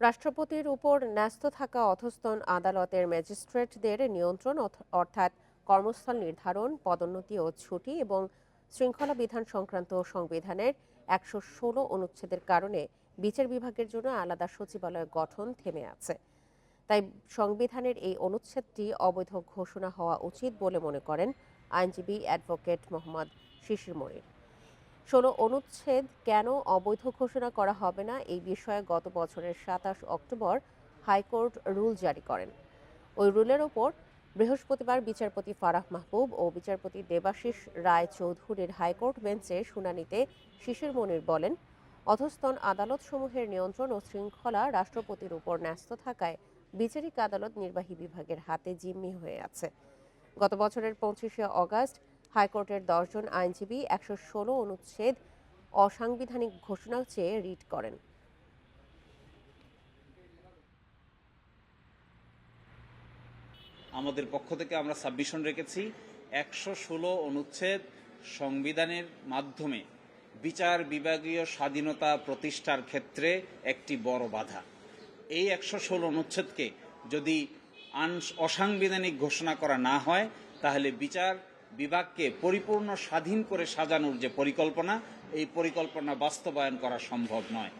রাষ্ট্রপতির উপর ন্যস্ত থাকা অধস্তন আদালতের ম্যাজিস্ট্রেটদের নিয়ন্ত্রণ অর্থাৎ কর্মস্থল নির্ধারণ, পদোন্নতি ও ছুটি এবং শৃঙ্খলা বিধান সংক্রান্ত সংবিধানের একশো ষোলো অনুচ্ছেদের কারণে বিচার বিভাগের জন্য আলাদা সচিবালয় গঠন থেমে আছে। তাই সংবিধানের এই অনুচ্ছেদটি অবৈধ ঘোষণা হওয়া উচিত বলে মনে করেন আইনজীবী অ্যাডভোকেট মোহাম্মদ শিশির মনির। ষোলো অনুচ্ছেদ কেন অবৈধ ঘোষণা করা হবে না? এই বিষয়ে গত বছরের সাতাশ অক্টোবর হাইকোর্ট রুল জারি করেন। ওই রুলের ওপর বৃহস্পতিবার বিচারপতি ফারাহ মাহবুব ও বিচারপতি দেবাশিস রায় চৌধুরীর হাইকোর্ট বেঞ্চে শুনানিতে শিশির মনির বলেন, অধস্তন আদালতসমূহের নিয়ন্ত্রণ ও শৃঙ্খলা রাষ্ট্রপতির উপর ন্যস্ত থাকায় বিচারিক আদালত নির্বাহী বিভাগের হাতে জিম্মি হয়ে আছে। গত বছরের পঁচিশে অগাস্ট হাইকোর্টের দশজন আইনজীবী একশো ষোলো অনুচ্ছেদ অসাংবিধানিক ঘোষণা চেয়ে রিট করেন। আমাদের পক্ষ থেকে আমরা সাবমিশন রেখেছি। একশো ষোলো অনুচ্ছেদ সংবিধানের মাধ্যমে বিচার বিভাগীয় স্বাধীনতা প্রতিষ্ঠার ক্ষেত্রে একটি বড় বাধা। এই একশো ষোলো অনুচ্ছেদকে যদি অসাংবিধানিক ঘোষণা করা না হয়, তাহলে বিচার বিভাগকে পরিপূর্ণ স্বাধীন করে সাজানোর যে পরিকল্পনা এই পরিকল্পনা বাস্তবায়ন করা সম্ভব নয়।